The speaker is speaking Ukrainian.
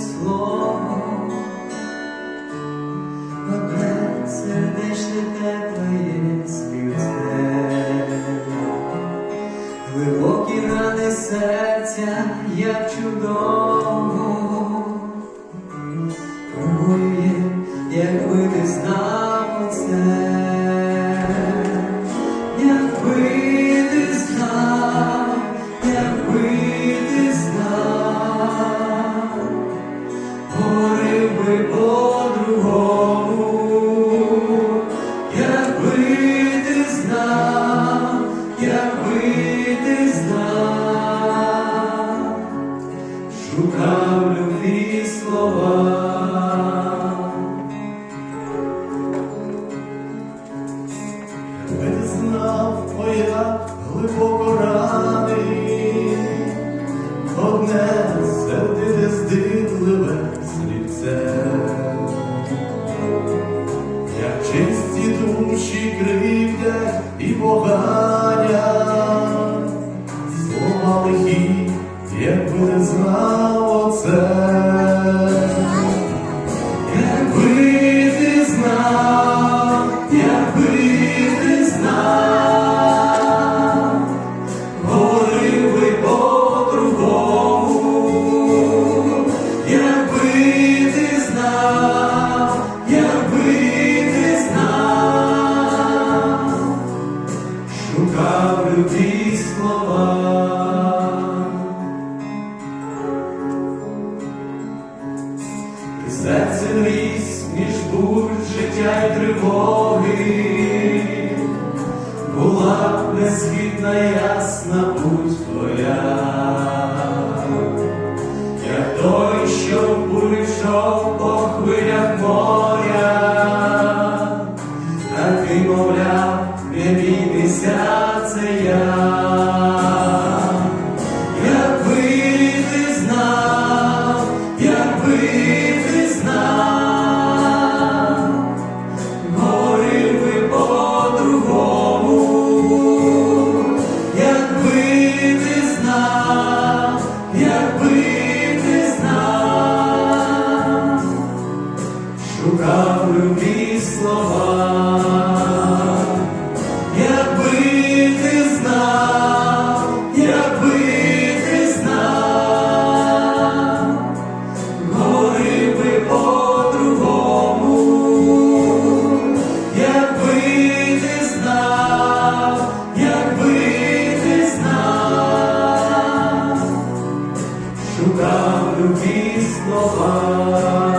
слово, одне сердечне тепле співце, глибокі рани серця, як чудово. Шукав любві слова. Якби знав, моя глибоко рани, одне сердите здивливе слівце, як чисті душі кривдять знав оце. Якби знав, якби ти знав, говорив би по-другому, якби ти знав, якби ти знав, шукав любі слова. Серце ліс між бурь життя й тривоги, була б несхідна ясна путь твоя, як той, що в по хвилях моря, а ти, мовляв, не бійтеся, це я. Якби ти знав, шукав любі слова. Шукав любі слова.